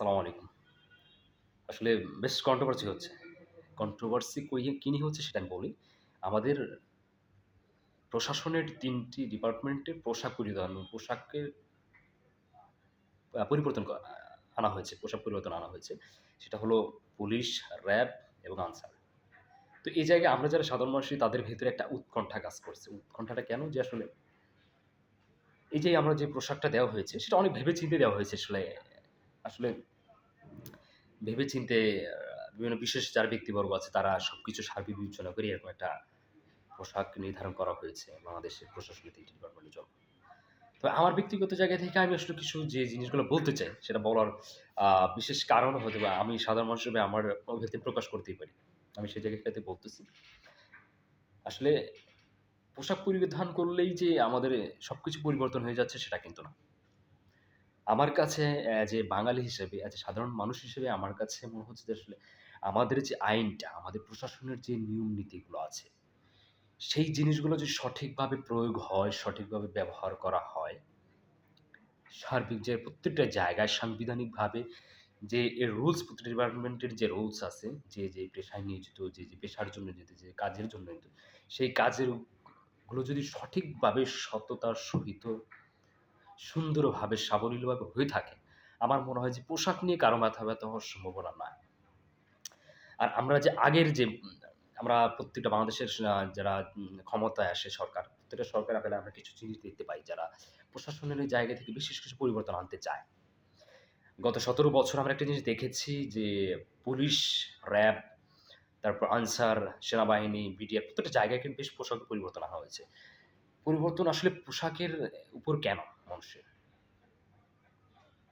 আসসালামু আলাইকুম। আসলে বেশ কন্ট্রোভার্সি হচ্ছে। কন্ট্রোভার্সি কি নিয়ে হচ্ছে সেটা আমি বলি। আমাদের প্রশাসনের তিনটি ডিপার্টমেন্টে পোশাক পরিধান পোশাকের পরিবর্তন আনা হয়েছে। পোশাক পরিবর্তন আনা হয়েছে। সেটা হলো পুলিশ, র‍্যাব এবং আনসার। তো এই জায়গায় আমরা যারা সাধারণ মানুষ আছি তাদের ভেতরে একটা উৎকণ্ঠা কাজ করছে। উৎকণ্ঠাটা কেন? যে আসলে এই যে আমরা যে পোশাকটা দেওয়া হয়েছে সেটা অনেক ভেবে-চিন্তে দেওয়া হয়েছে আসলে। আসলে ভেবে-চিন্তে বিভিন্ন বিশেষ যার ব্যক্তিবর্গ আছে, তারা সবকিছু সার্বিক বিবেচনা করে এরকম একটা পোশাক নির্ধারণ করা হয়েছে বাংলাদেশের প্রশাসনিক ৩ টি ডিপার্টমেন্টের জন্য। তো আমার ব্যক্তিগত জায়গা থেকে আমি আসলে কিছু যে জিনিসগুলো বলতে চাই, সেটা বলার বিশেষ কারণ হয়তোবা আমি সাধারণ মানুষ হিসেবে আমার অনুভূতি প্রকাশ করতেই পারি। আমি সেই জায়গাটাতে বলতেছি। আসলে পোশাক পরিধান করলেই যে আমাদের সবকিছু পরিবর্তন হয়ে যাচ্ছে, সেটা কিন্তু না। আমার কাছে যে বাঙালি হিসেবে, এ সাধারণ মানুষ হিসেবে আমার কাছে মনে হচ্ছে যে আসলে আমাদের যে আইনটা, আমাদের প্রশাসনের যে নিয়ম নীতিগুলো আছে, সেই জিনিসগুলো যদি সঠিকভাবে প্রয়োগ হয়, সঠিকভাবে ব্যবহার করা হয়, সার্বিক যে প্রত্যেকটা জায়গায় সাংবিধানিকভাবে যে এর রুলস প্রতিটা ডিপার্টমেন্টের যে রুলস আছে, যে, যে পেশায় নিয়োজিত, যে, যে পেশার জন্য নিয়োজিত, যে কাজের জন্য সেই কাজেরগুলো যদি সঠিকভাবে সততার সহিত সুন্দরভাবে সাবলীলভাবে হয়ে থাকে, আমার মনে হয় যে পোশাক নিয়ে কারও মাথা ব্যথা হওয়ার সম্ভাবনা নাই। আর আমরা যে আগের যে আমরা প্রত্যেকটা বাংলাদেশের যারা ক্ষমতায় আসে সরকার, প্রত্যেকটা সরকার আসলে আমরা কিছু জিনিস দেখতে পাই যারা প্রশাসনের জায়গা থেকে বিশেষ কিছু পরিবর্তন আনতে চায়। গত ১৭ বছর আমরা একটা জিনিস দেখেছি যে পুলিশ, র‍্যাব, তারপর আনসার, সেনাবাহিনী, বিডিআর প্রত্যেকটা জায়গায় কিন্তু বেশ পোশাক পরিবর্তন আনা হয়েছে। পরিবর্তন আসলে পোশাকের উপর কেন মানুষের?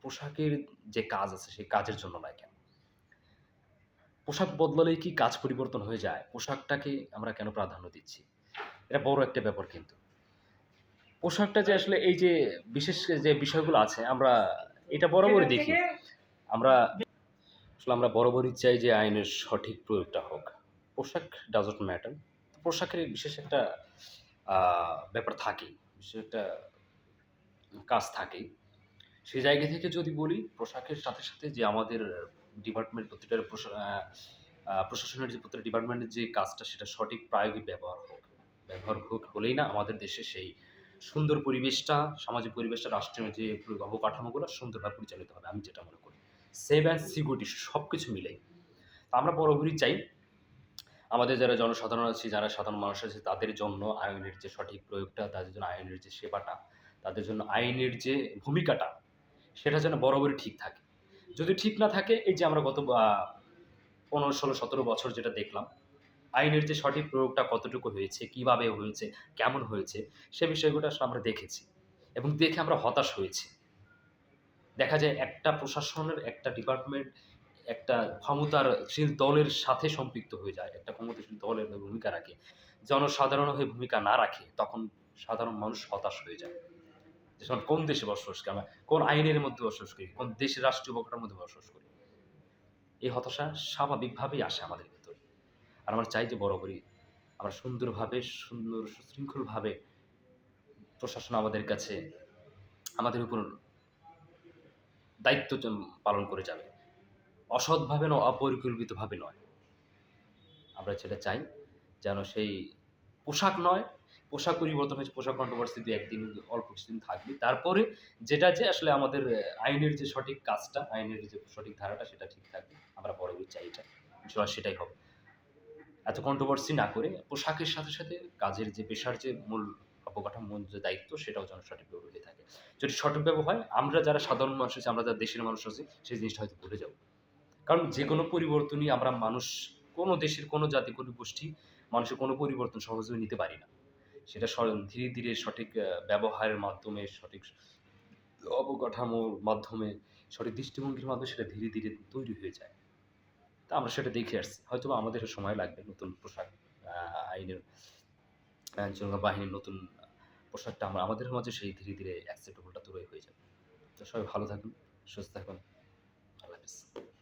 পোশাকের যে কাজ আছে সেই কাজের জন্য নয় কেন? পোশাক বদলালেই কি কাজ পরিবর্তন হয়ে যায়? পোশাকটাকে আমরা কেন প্রাধান্য দিচ্ছি? এটা বড় একটা ব্যাপার কিন্তু। পোশাকটা যে আসলে এই যে বিশেষ যে বিষয়গুলো আছে আমরা এটা বরাবরই দেখি। আমরা আসলে আমরা বরাবরই চাই যে আইনের সঠিক প্রয়োগটা হোক। পোশাক ডাজন্ট ম্যাটার। পোশাকের বিশেষ একটা ব্যাপার থাকেই। একটা কাজ থাকেই। সেই জায়গা থেকে যদি বলি পোশাকের সাথে, সাথে যে আমাদের ডিপার্টমেন্ট প্রতিটা প্রশাসনের যে প্রতিটা ডিপার্টমেন্টের যে কাজটা সেটা সঠিক প্রায়োগিক ব্যবহার হোক। ব্যবহার হোক হলেই না আমাদের দেশে সেই সুন্দর পরিবেশটা, সামাজিক পরিবেশটা, রাষ্ট্রীয় যে অবকাঠামোগুলো সুন্দরভাবে পরিচালিত হবে আমি যেটা মনে করি। সেভ অ্যান্ড সিকিউরিটি সব কিছু মিলেই। আমরা বরাবরই চাই আমাদের যারা জনসাধারণ আছে যারা সাধারণ মানুষ আছে তাদের জন্য আইনের যে সঠিক প্রয়োগটা, তাদের জন্য আইনের যে সেবাটা, তাদের জন্য আইনের যে ভূমিকাটা সেটা যেন বরাবরই ঠিক থাকে। যদি ঠিক না থাকে এই যে আমরা গত পনেরো ষোলো সতেরো বছর যেটা দেখলাম, আইনের যে সঠিক প্রয়োগটা কতটুকু হয়েছে, কীভাবে হয়েছে, কেমন হয়েছে সে বিষয়গুলো আসলে আমরা দেখেছি এবং দেখে আমরা হতাশ হয়েছি। দেখা যায় একটা প্রশাসনের একটা ডিপার্টমেন্ট একটা ক্ষমতাশীল দলের সাথে সম্পৃক্ত হয়ে যায়। একটা ক্ষমতাশীল দলের ভূমিকা রাখে। জনসাধারণ হয়ে ভূমিকা না রাখে, তখন সাধারণ মানুষ হতাশ হয়ে যায়। যে কোন দেশে বসবাস করি আমরা? কোন আইনের মধ্যে বসবাস করি? কোন দেশের রাষ্ট্রীয় অবকাঠামোর মধ্যে বসবাস করি? এই হতাশা স্বাভাবিকভাবেই আসে আমাদের ভেতরে। আর আমরা চাই যে বড় বরাবরই আমরা সুন্দরভাবে, সুন্দর, সুশৃঙ্খলভাবে প্রশাসন আমাদের কাছে আমাদের উপর দায়িত্ব পালন করে যাবে। অসৎভাবে না অপরিকল্পিতভাবে নয়। আমরা যেটা চাই যেন সেই পোশাক নয়, পোশাক পরিবর্তন হয়েছে, পোশাক কন্ট্রোভার্সি ২-১ দিন অল্প কিছুদিন থাকবে। তারপরে যেটা যে আসলে আমাদের আইনের যে সঠিক কাজটা, আইনের যে সঠিক ধারাটা সেটা ঠিক থাকবে। আমরা বরাবরই চাই এটা। ইনশাআল্লাহ সেটাই হবে। এত কন্ট্রোভার্সি না করে পোশাকের সাথে, সাথে কাজের যে পেশার যে মূল অবকাঠামোর যে দায়িত্ব সেটাও যেন সঠিকভাবে হয়ে থাকে। যদি সঠিকভাবে হয় আমরা যারা সাধারণ মানুষ আছি, আমরা যারা দেশের মানুষ আছি সেই জিনিসটা হয়তো ভুলে যাব। কারণ যে কোনো পরিবর্তনই আমরা মানুষ কোনো দেশের কোনো জাতি, কোনো গোষ্ঠী মানুষের কোনো পরিবর্তন সহজে নিতে পারি না। সেটা ধীরে, ধীরে সঠিক ব্যবহারের মাধ্যমে, সঠিক অবকাঠামোর মাধ্যমে, সঠিক দৃষ্টিভঙ্গির মাধ্যমে সেটা ধীরে, ধীরে তৈরি হয়ে যায়। তা আমরা সেটা দেখে আসছি। হয়তোবা আমাদেরও সময় লাগবে নতুন পোশাক আইনের আইনশৃঙ্খলা বাহিনীর নতুন পোশাকটা আমরা আমাদের মাঝে সেই ধীরে, ধীরে অ্যাকসেপ্টেবল টা তৈরি হয়ে যাবে। তো সবাই ভালো থাকুন, সুস্থ থাকুন। আল্লাহ হাফেজ।